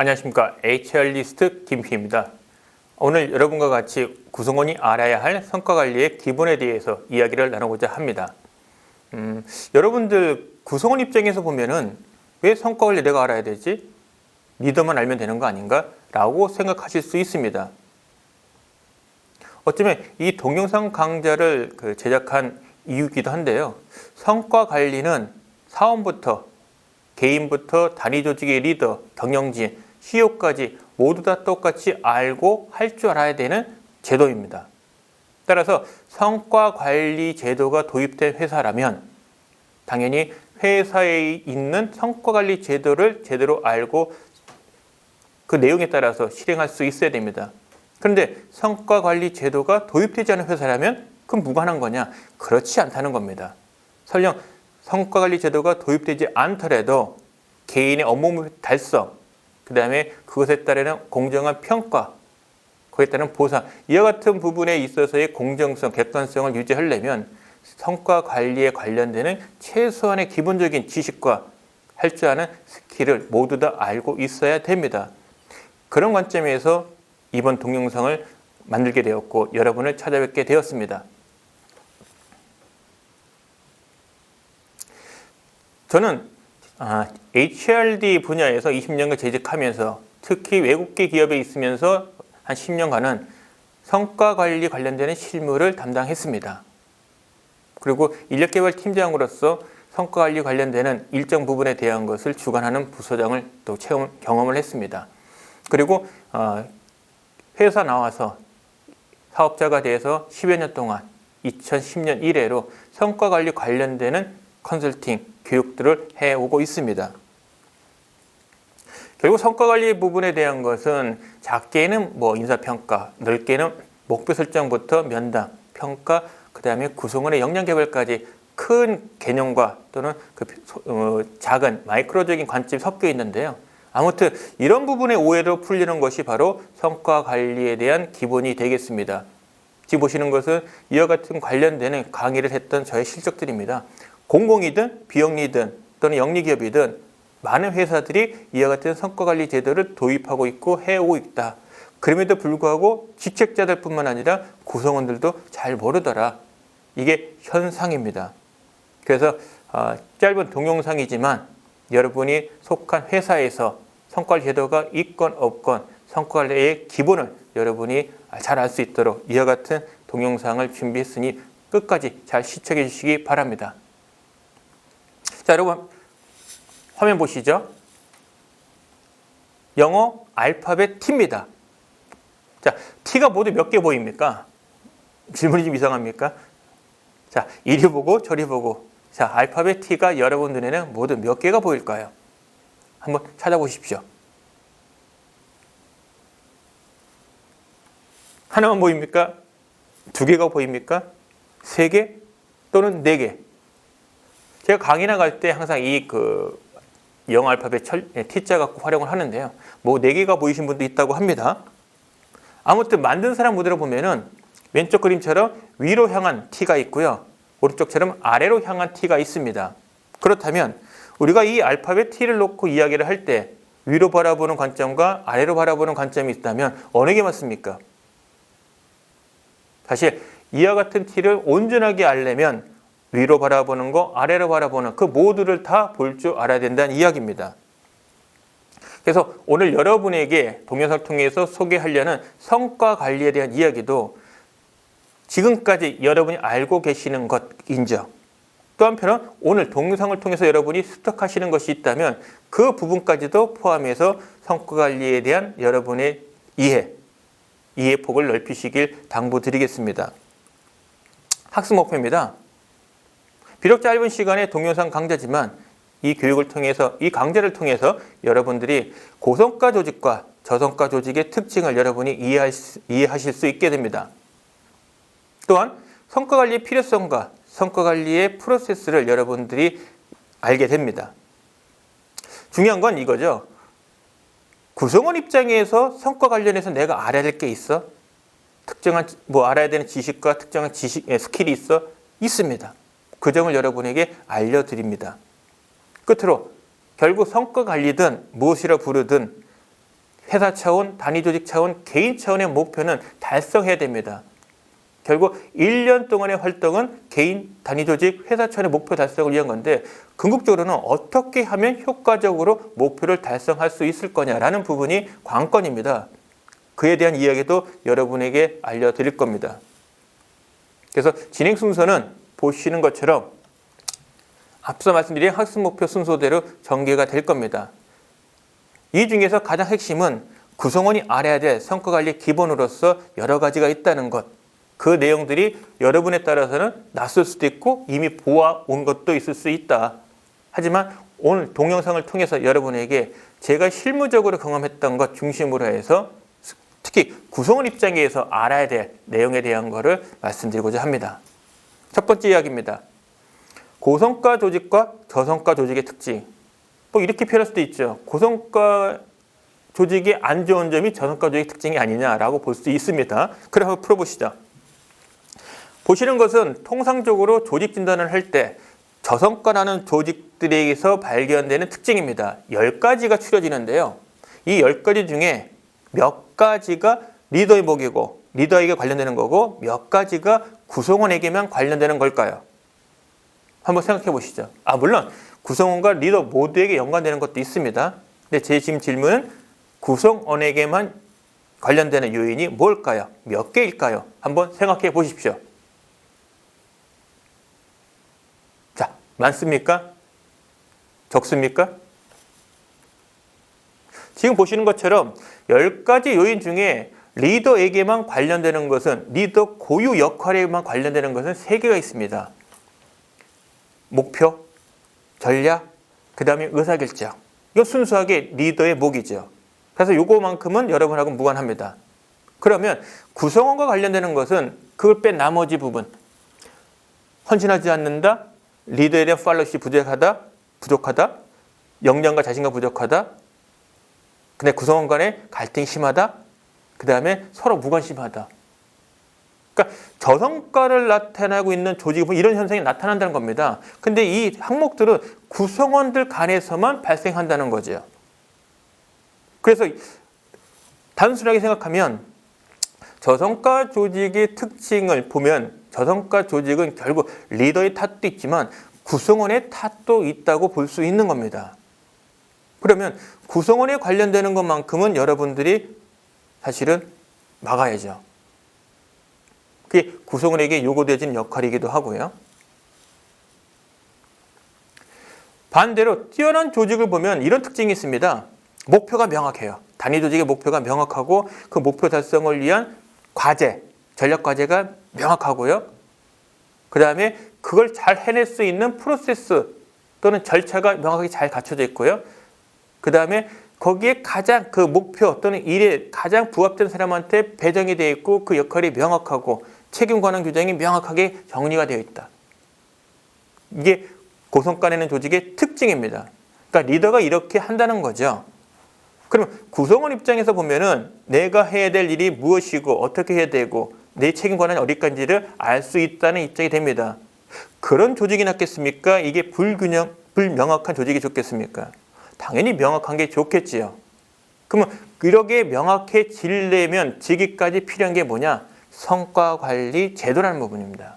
안녕하십니까 HR리스트 김희입니다. 오늘 여러분과 같이 구성원이 알아야 할 성과관리의 기본에 대해서 이야기를 나누고자 합니다. 음, 여러분들 구성원 입장에서 보면은 왜 성과관리 내가 알아야 되지? 리더만 알면 되는 거 아닌가? 라고 생각하실 수 있습니다. 어쩌면 이 동영상 강좌를 그 제작한 이유기도 한데요. 성과 관리는 사원부터 개인부터 단위 조직의 리더, 경영진, CEO까지 모두 다 똑같이 알고 할 줄 알아야 되는 제도입니다. 따라서 성과 관리 제도가 도입된 회사라면 당연히 회사에 있는 성과 관리 제도를 제대로 알고 그 내용에 따라서 실행할 수 있어야 됩니다. 그런데 성과 관리 제도가 도입되지 않은 회사라면 그럼 무관한 거냐? 그렇지 않다는 겁니다. 설령 성과 관리 제도가 도입되지 않더라도 개인의 업무 달성, 그 다음에 그것에 따르는 공정한 평가, 거기에 따른 보상, 이와 같은 부분에 있어서의 공정성, 객관성을 유지하려면 성과 관리에 관련되는 최소한의 기본적인 지식과 할 줄 아는 스킬을 모두 다 알고 있어야 됩니다. 그런 관점에서 이번 동영상을 만들게 되었고 여러분을 찾아뵙게 되었습니다. 저는 아, HRD 분야에서 20년간 재직하면서 특히 외국계 기업에 있으면서 한 10년간은 성과 관리 관련되는 실무를 담당했습니다. 그리고 인력개발 팀장으로서 성과 관리 관련되는 일정 부분에 대한 것을 주관하는 부서장을 또 체험 경험을 했습니다. 그리고 어, 회사 나와서 사업자가 돼서 10여 년 동안 2010년 이래로 성과 관리 관련되는 컨설팅 교육들을 해오고 있습니다. 결국 성과 관리 부분에 대한 것은 작게는 뭐 인사평가, 넓게는 목표 설정부터 면담, 평가, 그 다음에 구성원의 역량 개발까지 큰 개념과 또는 그 어, 작은 마이크로적인 관점이 섞여 있는데요. 아무튼 이런 부분의 오해로 풀리는 것이 바로 성과 관리에 대한 기본이 되겠습니다. 지금 보시는 것은 이와 같은 관련되는 강의를 했던 저의 실적들입니다. 공공이든 비영리든 또는 영리기업이든 많은 회사들이 이와 같은 성과관리 제도를 도입하고 있고 해오고 있다. 그럼에도 불구하고 직책자들 뿐만 아니라 구성원들도 잘 모르더라. 이게 현상입니다. 그래서 어, 짧은 동영상이지만 여러분이 속한 회사에서 성과관리 제도가 있건 없건 성과관리의 기본을 여러분이 잘 알 수 있도록 이와 같은 동영상을 준비했으니 끝까지 잘 시청해 주시기 바랍니다. 자, 여러분 화면 보시죠. 영어 알파벳 T입니다. 자, T가 모두 몇 개 보입니까? 질문이 좀 이상합니까? 자, 이리 보고 저리 보고. 자, 알파벳 T가 여러분 눈에는 모두 몇 개가 보일까요? 한번 찾아보십시오. 하나만 보입니까? 두 개가 보입니까? 세 개? 또는 네 개? 제가 강의 나 갈 때 항상 이그 영어 알파벳 철, 예, T자 갖고 활용을 하는데요. 뭐네 개가 보이신 분도 있다고 합니다. 아무튼 만든 사람 무대로 보면은 왼쪽 그림처럼 위로 향한 T가 있고요. 오른쪽처럼 아래로 향한 T가 있습니다. 그렇다면 우리가 이 알파벳 T를 놓고 이야기를 할 때 위로 바라보는 관점과 아래로 바라보는 관점이 있다면 어느 게 맞습니까? 사실 이와 같은 T를 온전하게 알려면 위로 바라보는 거, 아래로 바라보는 그 모두를 다 볼 줄 알아야 된다는 이야기입니다. 그래서 오늘 여러분에게 동영상을 통해서 소개하려는 성과 관리에 대한 이야기도 지금까지 여러분이 알고 계시는 것 인정. 또 한편은 오늘 동영상을 통해서 여러분이 습득하시는 것이 있다면 그 부분까지도 포함해서 성과 관리에 대한 여러분의 이해, 이해 폭을 넓히시길 당부드리겠습니다. 학습 목표입니다. 비록 짧은 시간의 동영상 강좌지만 이 교육을 통해서 이 강좌를 통해서 여러분들이 고성과 조직과 저성과 조직의 특징을 여러분이 이해하실 수 있게 됩니다. 또한 성과 관리의 필요성과 성과 관리의 프로세스를 여러분들이 알게 됩니다. 중요한 건 이거죠. 구성원 입장에서 성과 관련해서 내가 알아야 될 게 있어? 특정한 뭐 알아야 되는 지식과 특정한 지식 스킬이 있어? 있습니다. 그 점을 여러분에게 알려드립니다. 끝으로 결국 성과 관리든 무엇이라 부르든 회사 차원, 단위 조직 차원, 개인 차원의 목표는 달성해야 됩니다. 결국 1년 동안의 활동은 개인, 단위 조직, 회사 차원의 목표 달성을 위한 건데 궁극적으로는 어떻게 하면 효과적으로 목표를 달성할 수 있을 거냐라는 부분이 관건입니다. 그에 대한 이야기도 여러분에게 알려드릴 겁니다. 그래서 진행 순서는 보시는 것처럼 앞서 말씀드린 학습 목표 순서대로 전개가 될 겁니다. 이 중에서 가장 핵심은 구성원이 알아야 될 성과 관리 기본으로서 여러 가지가 있다는 것. 그 내용들이 여러분에 따라서는 낯설 수도 있고 이미 보아온 것도 있을 수 있다. 하지만 오늘 동영상을 통해서 여러분에게 제가 실무적으로 경험했던 것 중심으로 해서 특히 구성원 입장에서 알아야 될 내용에 대한 것을 말씀드리고자 합니다. 첫 번째 이야기입니다. 고성과 조직과 저성과 조직의 특징. 뭐 이렇게 표현할 수도 있죠. 고성과 조직의 안 좋은 점이 저성과 조직의 특징이 아니냐라고 볼 수 있습니다. 그래 한번 풀어보시죠. 보시는 것은 통상적으로 조직 진단을 할 때 저성과라는 조직들에게서 발견되는 특징입니다. 10가지가 추려지는데요. 이 10가지 중에 몇 가지가 리더의 목이고 리더에게 관련되는 거고 몇 가지가 구성원에게만 관련되는 걸까요? 한번 생각해 보시죠. 아, 물론 구성원과 리더 모두에게 연관되는 것도 있습니다. 근데 제 지금 질문은 구성원에게만 관련되는 요인이 뭘까요? 몇 개일까요? 한번 생각해 보십시오. 자, 많습니까? 적습니까? 지금 보시는 것처럼 10가지 요인 중에 리더에게만 관련되는 것은 리더 고유 역할에만 관련되는 것은 3개가 있습니다. 목표, 전략, 그 다음에 의사결정. 이거 순수하게 리더의 목이죠. 그래서 요거만큼은 여러분하고 무관합니다. 그러면 구성원과 관련되는 것은 그걸 뺀 나머지 부분. 헌신하지 않는다, 리더에 대한 팔로시 부족하다, 부족하다, 역량과 자신감 부족하다, 근데 구성원 간에 갈등이 심하다, 그 다음에 서로 무관심하다. 그러니까 저성과를 나타나고 있는 조직이 뭐 이런 현상이 나타난다는 겁니다. 근데 이 항목들은 구성원들 간에서만 발생한다는 거죠. 그래서 단순하게 생각하면 저성과 조직의 특징을 보면 저성과 조직은 결국 리더의 탓도 있지만 구성원의 탓도 있다고 볼 수 있는 겁니다. 그러면 구성원에 관련되는 것만큼은 여러분들이 사실은 막아야죠. 그게 구성원에게 요구되어진 역할이기도 하고요. 반대로 뛰어난 조직을 보면 이런 특징이 있습니다. 목표가 명확해요. 단위 조직의 목표가 명확하고 그 목표 달성을 위한 과제, 전략 과제가 명확하고요. 그 다음에 그걸 잘 해낼 수 있는 프로세스 또는 절차가 명확하게 잘 갖춰져 있고요. 그 다음에 거기에 가장 그 목표 또는 일에 가장 부합된 사람한테 배정이 되어 있고 그 역할이 명확하고 책임 관한 규정이 명확하게 정리가 되어 있다. 이게 고성과 내는 조직의 특징입니다. 그러니까 리더가 이렇게 한다는 거죠. 그럼 구성원 입장에서 보면은 내가 해야 될 일이 무엇이고 어떻게 해야 되고 내 책임 관한이 어디까지를 알 수 있다는 입장이 됩니다. 그런 조직이 낫겠습니까? 이게 불균형, 불명확한 조직이 좋겠습니까? 당연히 명확한 게 좋겠지요. 그러면 이렇게 명확해지려면 지기까지 필요한 게 뭐냐? 성과 관리 제도라는 부분입니다.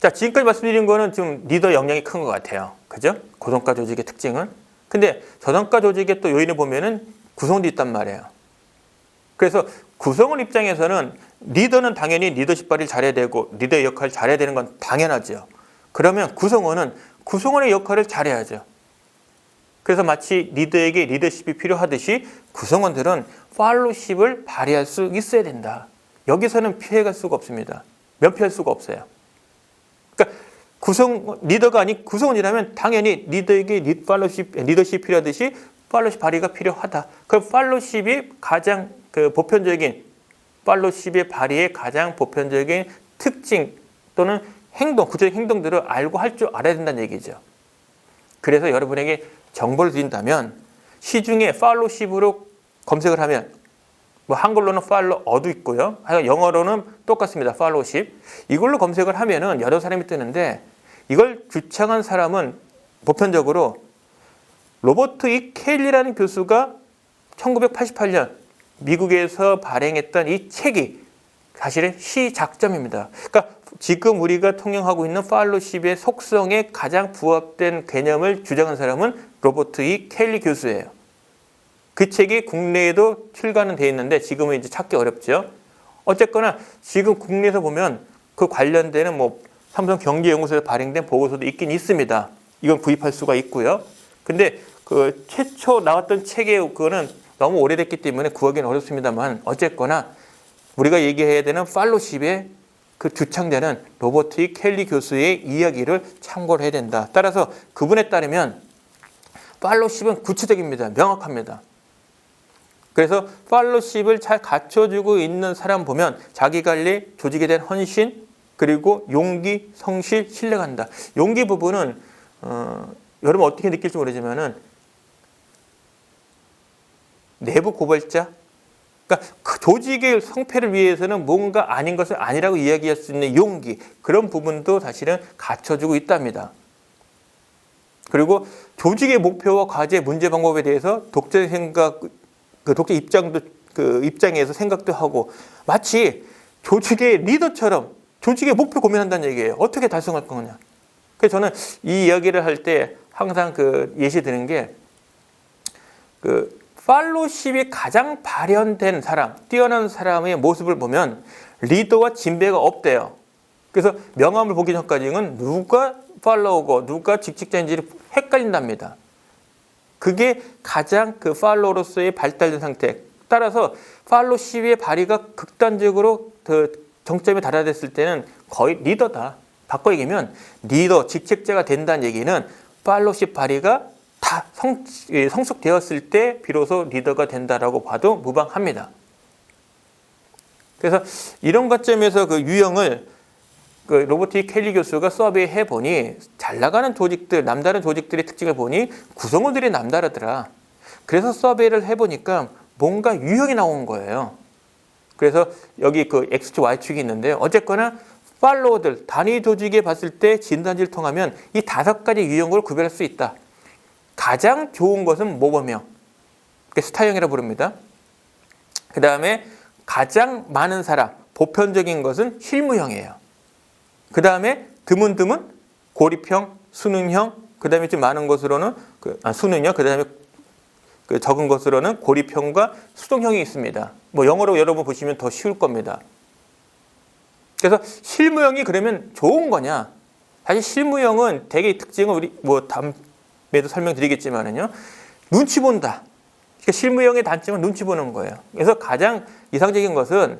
자, 지금까지 말씀드린 거는 좀 리더 역량이 큰 것 같아요. 그죠? 고성과 조직의 특징은. 근데 저성과 조직의 또 요인을 보면은 구성도 있단 말이에요. 그래서 구성원 입장에서는 리더는 당연히 리더십 발휘를 잘해야 되고 리더의 역할을 잘해야 되는 건 당연하죠. 그러면 구성원은 구성원의 역할을 잘해야죠. 그래서 마치 리더에게 리더십이 필요하듯이 구성원들은 팔로십을 발휘할 수 있어야 된다. 여기서는 피해갈 수가 없습니다. 면피할 수가 없어요. 그러니까 구성 리더가 아닌 구성원이라면 당연히 리더에게 리, 팔로십 리더십 필요하듯이 팔로십 발휘가 필요하다. 그 팔로십이 가장 그 보편적인 팔로십의 발휘의 가장 보편적인 특징 또는 행동, 구체적 행동들을 알고 할 줄 알아야 된다는 얘기죠. 그래서 여러분에게 정보를 드린다면 시중에 팔로십으로 검색을 하면 뭐 한글로는 팔로 어도 있고요. 영어로는 똑같습니다. 팔로십. 이걸로 검색을 하면은 여러 사람이 뜨는데 이걸 주창한 사람은 보편적으로 로버트 이 켈리라는 교수가 1988년 미국에서 발행했던 이 책이 사실은 시작점입니다. 그러니까 지금 우리가 통용하고 있는 팔로십의 속성에 가장 부합된 개념을 주장한 사람은 로버트 이 켈리 교수예요. 그 책이 국내에도 출간은 돼 있는데 지금은 이제 찾기 어렵죠. 어쨌거나 지금 국내에서 보면 그 관련되는 뭐 삼성 경제연구소에서 발행된 보고서도 있긴 있습니다. 이건 구입할 수가 있고요. 근데 그 최초 나왔던 책의 그거는 너무 오래됐기 때문에 구하기는 어렵습니다만 어쨌거나 우리가 얘기해야 되는 팔로십의 그 주창자는 로버트 이 켈리 교수의 이야기를 참고를 해야 된다. 따라서 그분에 따르면 팔로십은 구체적입니다. 명확합니다. 그래서 팔로십을 잘 갖춰주고 있는 사람 보면 자기 관리, 조직에 대한 헌신, 그리고 용기, 성실, 신뢰간다. 용기 부분은 어, 여러분 어떻게 느낄지 모르지만은 내부 고발자, 그러니까 그 조직의 성패를 위해서는 뭔가 아닌 것을 아니라고 이야기할 수 있는 용기 그런 부분도 사실은 갖춰주고 있답니다. 그리고 조직의 목표와 과제, 문제 방법에 대해서 독자의 생각, 그 독자 입장도 그 입장에서 생각도 하고 마치 조직의 리더처럼 조직의 목표 고민한다는 얘기예요. 어떻게 달성할 거냐. 그래서 저는 이 이야기를 할 때 항상 그 예시 드는 게 그 팔로십이 가장 발현된 사람, 뛰어난 사람의 모습을 보면 리더와 진배가 없대요. 그래서 명함을 보기 전까지는 누가 팔로우고 누가 직직자인지를 헷갈린답니다. 그게 가장 그 팔로우로서의 발달된 상태. 따라서 팔로십의 발휘가 극단적으로 그 정점에 달아댔을 때는 거의 리더다. 바꿔 얘기하면 리더, 직책자가 된다는 얘기는 팔로십 발휘가 다 성, 예, 성숙되었을 때 비로소 리더가 된다라고 봐도 무방합니다. 그래서 이런 관점에서 그 유형을 그 로버트 켈리 교수가 서베이해 보니 잘 나가는 조직들, 남다른 조직들의 특징을 보니 구성원들이 남다르더라. 그래서 서베이를 해보니까 뭔가 유형이 나온 거예요. 그래서 여기 그 X축, Y축이 있는데 어쨌거나 팔로워들, 단위 조직에 봤을 때 진단지를 통하면 이 다섯 가지 유형을 구별할 수 있다. 가장 좋은 것은 모범형. 스타형이라 부릅니다. 그 다음에 가장 많은 사람, 보편적인 것은 실무형이에요. 그 다음에 드문드문 고립형, 수능형, 그 다음에 좀 많은 것으로는 그, 아, 수능형, 그 다음에 그 적은 것으로는 고립형과 수동형이 있습니다. 뭐 영어로 여러분 보시면 더 쉬울 겁니다. 그래서 실무형이 그러면 좋은 거냐? 사실 실무형은 대개 특징은 우리 뭐다 음에도 설명드리겠지만은요. 눈치 본다. 그러니까 실무형의 단점은 눈치 보는 거예요. 그래서 가장 이상적인 것은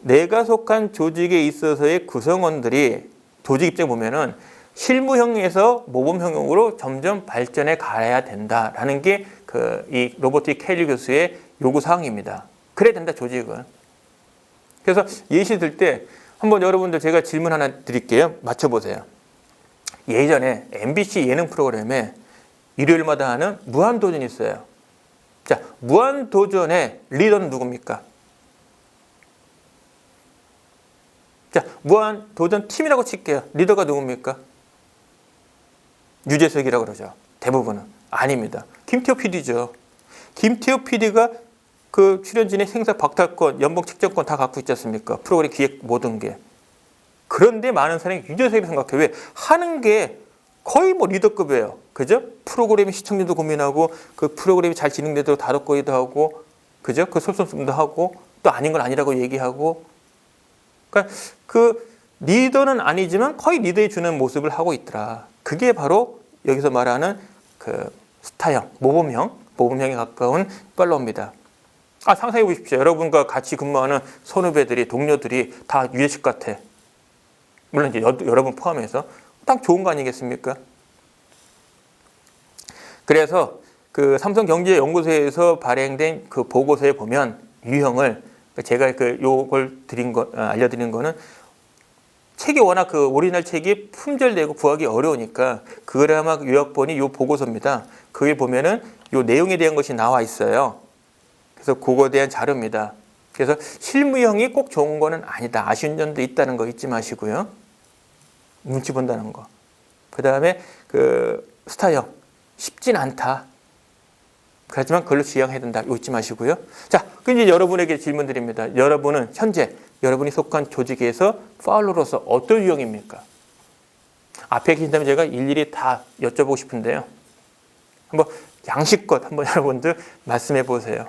내가 속한 조직에 있어서의 구성원들이 조직 입장 보면은 실무형에서 모범형으로 점점 발전해 가야 된다라는 게 그 이 로버트 켈리 교수의 요구 사항입니다. 그래야 된다 조직은. 그래서 예시 들 때 한번 여러분들 제가 질문 하나 드릴게요. 맞춰 보세요. 예전에 MBC 예능 프로그램에 일요일마다 하는 무한도전이 있어요. 자, 무한도전의 리더는 누굽니까? 자, 무한도전 팀이라고 칠게요. 리더가 누굽니까? 유재석이라고 그러죠. 대부분은. 아닙니다. 김태호 PD죠. 김태호 PD가 그 출연진의 생사 박탈권, 연봉 책정권 다 갖고 있지 않습니까? 프로그램 기획 모든 게. 그런데 많은 사람이 유재석이 생각해. 왜? 하는 게 거의 뭐 리더급이에요. 그죠? 프로그램의 시청률도 고민하고 그 프로그램이 잘 진행되도록 다뤄거리도 하고 그죠? 그 솔선수범도 하고 또 아닌 건 아니라고 얘기하고 그러니까 그 리더는 아니지만 거의 리더에 주는 모습을 하고 있더라. 그게 바로 여기서 말하는 그 스타형, 모범형, 모범형에 가까운 팔로우입니다. 아, 상상해 보십시오. 여러분과 같이 근무하는 선후배들이, 동료들이 다 유해식 같아. 물론 이제 여, 여러분 포함해서 딱 좋은 거 아니겠습니까? 그래서 그 삼성경제연구소에서 발행된 그 보고서에 보면 유형을 제가 그 요걸 드린 거 아, 알려드린 거는 책이 워낙 그 오리지널 책이 품절되고 구하기 어려우니까 그걸 아마 요약본이 요 보고서입니다. 그게 보면은 요 내용에 대한 것이 나와 있어요. 그래서 그거에 대한 자료입니다. 그래서 실무형이 꼭 좋은 거는 아니다. 아쉬운 점도 있다는 거 잊지 마시고요. 눈치 본다는 거. 그 다음에 그 스타형 쉽진 않다. 그렇지만 그걸로 지향해야 된다. 잊지 마시고요. 자, 그 이제 여러분에게 질문 드립니다. 여러분은 현재 여러분이 속한 조직에서 파울로로서 어떤 유형입니까? 앞에 계신다면 제가 일일이 다 여쭤보고 싶은데요. 한번 양식껏 한번 여러분들 말씀해 보세요.